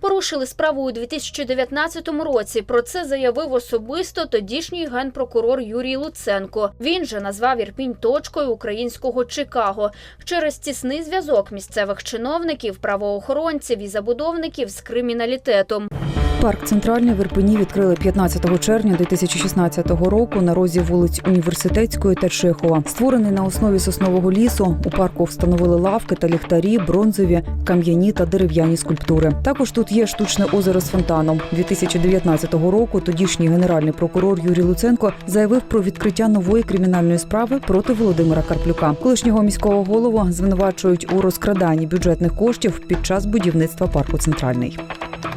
Порушили справу у 2019 році. Про це заявив особисто тодішній генпрокурор Юрій Луценко. Він же назвав Ірпінь точкою українського Чикаго через тісний зв'язок місцевих чиновників, правоохоронців і забудовників з криміналітетом. Парк центральний в Ірпені відкрили 15 червня 2016 року на розі вулиць Університетської та Чехова. Створений на основі соснового лісу. У парку встановили лавки та ліхтарі, бронзові, кам'яні та дерев'яні скульптури. Також тут є штучне озеро з фонтаном. 2019 року тодішній генеральний прокурор Юрій Луценко заявив про відкриття нової кримінальної справи проти Володимира Карплюка. Колишнього міського голову звинувачують у розкраданні бюджетних коштів під час будівництва парку центральний.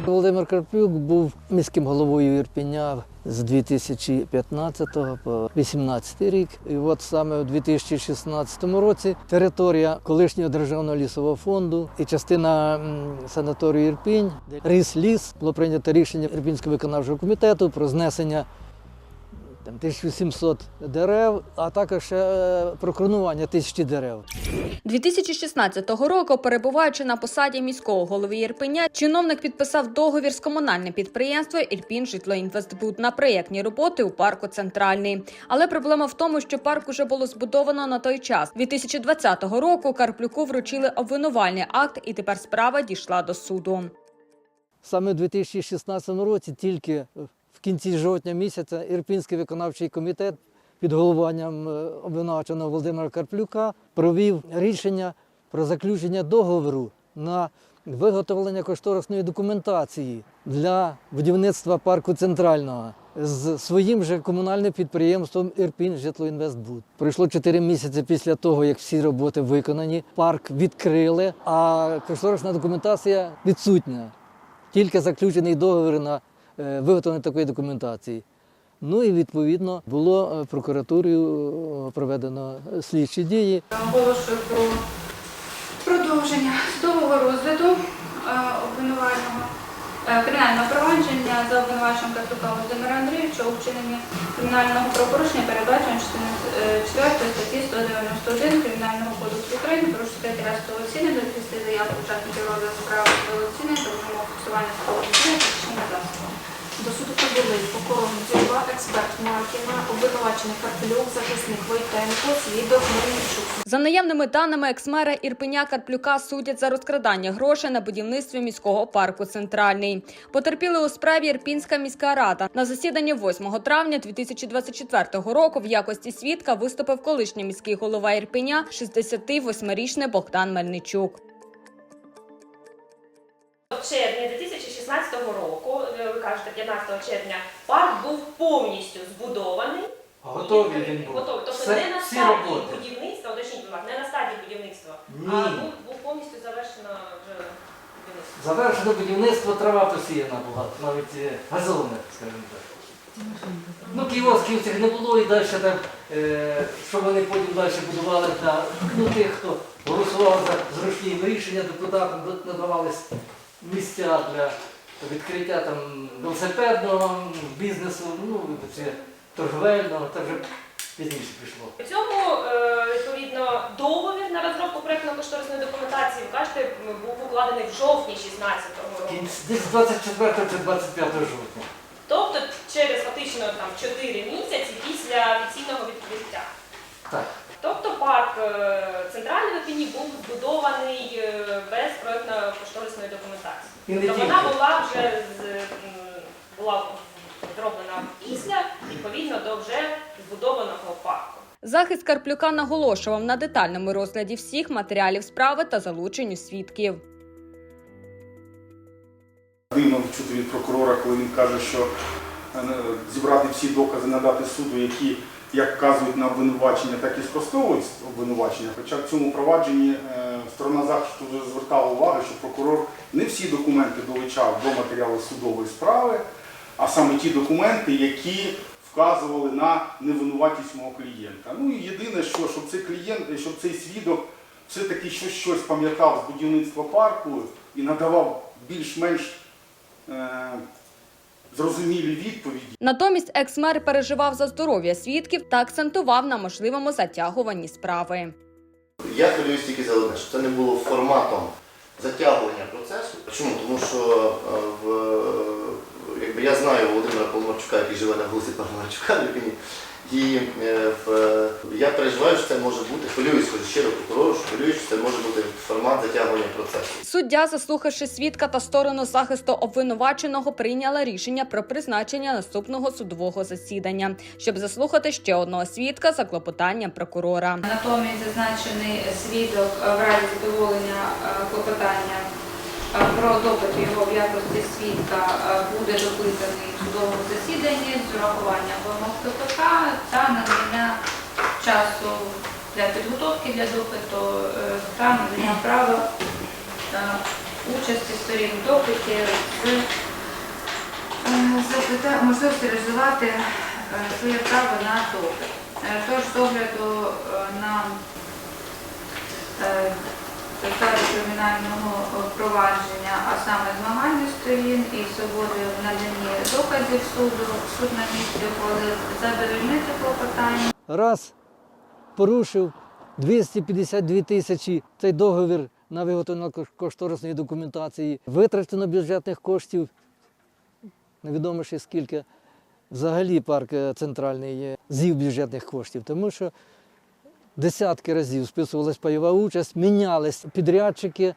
Володимир Карпюк був міським головою Ірпіня з 2015 по 2018 рік. І от саме у 2016 році територія колишнього державного лісового фонду і частина санаторію Ірпінь, де ріс ліс, було прийнято рішення Ірпінського виконавчого комітету про знесення там, 1700 дерев, а також ще про кронування тисячі дерев. 2016 року, перебуваючи на посаді міського голови Ірпеня, чиновник підписав договір з комунальним підприємством Ірпінь Житлоінвестбуд на проєктні роботи у парку Центральний. Але проблема в тому, що парк уже було збудовано на той час. 2020 року Карплюку вручили обвинувальний акт, і тепер справа дійшла до суду. Саме у 2016 році, тільки в кінці жовтня місяця, Ірпінський виконавчий комітет під головуванням е, обвинуваченого Володимира Карплюка провів рішення про заключення договору на виготовлення кошторисної документації для будівництва парку центрального з своїм же комунальним підприємством Ірпінь Житлоінвестбуд. Пройшло 4 місяці після того, як всі роботи виконані. Парк відкрили, а кошторисна документація відсутня тільки заключений договір на виготовлення такої документації. Ну і відповідно було е, прокуратурою е, проведено слідчі дії. Оголошую про продовження судового розгляду е, обвинувального е, кримінального провадження за обвинуваченням Катука Володимира Андрійовича у вчиненні кримінального правопорушення передбачено частини 4 статті 191 Кримінального кодексу України про секретаря судового оцінення до відвести заяву учасників розгляду справи оцінення та вимог фіксування судового оцінення та фізичними засобами. До суду прибули прокурор Музєва, експерт Маркіна, обвинувачений Карпелюк, захисник Войтенко, свідок Мельничук. За наявними даними екс-мера Ірпеня Карплюка судять за розкрадання грошей на будівництві міського парку Центральний. Потерпіли у справі Ірпінська міська рада. На засіданні 8 травня 2024 року в якості свідка виступив колишній міський голова Ірпеня, 68-річний Богдан Мельничук. В червні 2016 року, е, ви кажете, 15 червня, парк був повністю збудований. Готовий він був. Готовий. Тобто Все- не на всі стадії роботи. будівництва, уточніть, будь ласка, не на стадії будівництва, Ні. а був, був повністю завершено вже будівництво. Завершено будівництво, трава посіяна була, навіть е, газони, скажімо так. Ну, кіосків цих не було і далі там, е, що вони потім далі будували для ну, тих, хто голосував за зручні рішення, депутатам надавались місця для відкриття там велосипедного бізнесу, ну, це торговельного, це вже пізніше пішло. При цьому, е, відповідно, договір на розробку проєктно-кошторисної документації, ви кажете, був укладений в жовтні 16-го року. Десь 24 чи 25 жовтня. Тобто через фактично там 4 місяці після офіційного відкриття. Так. Парк е, центральний в Ірпіні був збудований е, без проєктно-кошторисної документації. Тобто вона була вже з, була зроблена після, відповідно до вже збудованого парку. Захист Карплюка наголошував на детальному розгляді всіх матеріалів справи та залученню свідків. Дивно чути від прокурора, коли він каже, що е, зібрати всі докази, надати суду, які як вказують на обвинувачення, так і спростовують обвинувачення. Хоча в цьому провадженні е, сторона захисту вже звертала увагу, що прокурор не всі документи долучав до матеріалу судової справи, а саме ті документи, які вказували на невинуватість мого клієнта. Ну і єдине, що щоб цей клієнт, щоб цей свідок все-таки щось, щось пам'ятав з будівництва парку і надавав більш-менш е, зрозумілі відповіді. Натомість екс-мер переживав за здоров'я свідків та акцентував на можливому затягуванні справи. Я хвилююсь тільки за одне, що це не було форматом затягування процесу. Чому? Тому що е, в, е, якби я знаю Володимира Поломарчука, який живе на вулиці Поломарчука в Ірпіні, і е, в, я переживаю, що це може бути, хвилююсь, кажу щиро прокурору, що хвилююсь, що це може бути формат затягування процесу. Суддя, заслухавши свідка та сторону захисту обвинуваченого, прийняла рішення про призначення наступного судового засідання, щоб заслухати ще одного свідка за клопотанням прокурора. Натомість зазначений свідок е, в разі задоволення е, клопотання про допит його в якості свідка е, буде допитаний в судовому засіданні з урахуванням вимог КПК та надання часу для підготовки для допиту е, та надання права е, участі сторін допиті з е, можливості реалізувати е, своє право на допит. Е, Тож, з огляду е, на е, кримінального провадження, а саме змагання сторін і свободи в наданні доказів суду, суд на місці ухвалив задовольнити клопотання. Раз порушив 252 тисячі цей договір на виготовлення кошторисної документації, витрачено бюджетних коштів, невідомо ще скільки. Взагалі парк е, центральний є зів бюджетних коштів, тому що десятки разів списувалась пайова участь, мінялись підрядчики.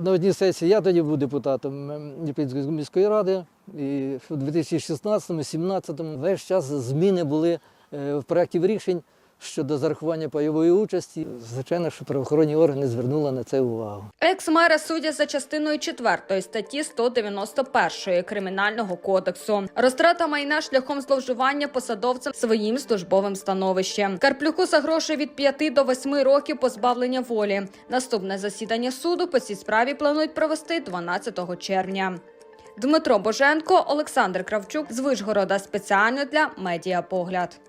На одній сесії я тоді був депутатом ем, міської ради, і в 2016-2017 весь час зміни були е, в проєктів рішень щодо зарахування пайової участі. Звичайно, що правоохоронні органи звернули на це увагу. Екс-мера судять за частиною 4 статті 191 Кримінального кодексу. Розтрата майна шляхом зловживання посадовцем своїм службовим становищем. Карплюку загрожує від 5 до 8 років позбавлення волі. Наступне засідання суду по цій справі планують провести 12 червня. Дмитро Боженко, Олександр Кравчук з Вишгорода спеціально для Медіапогляд.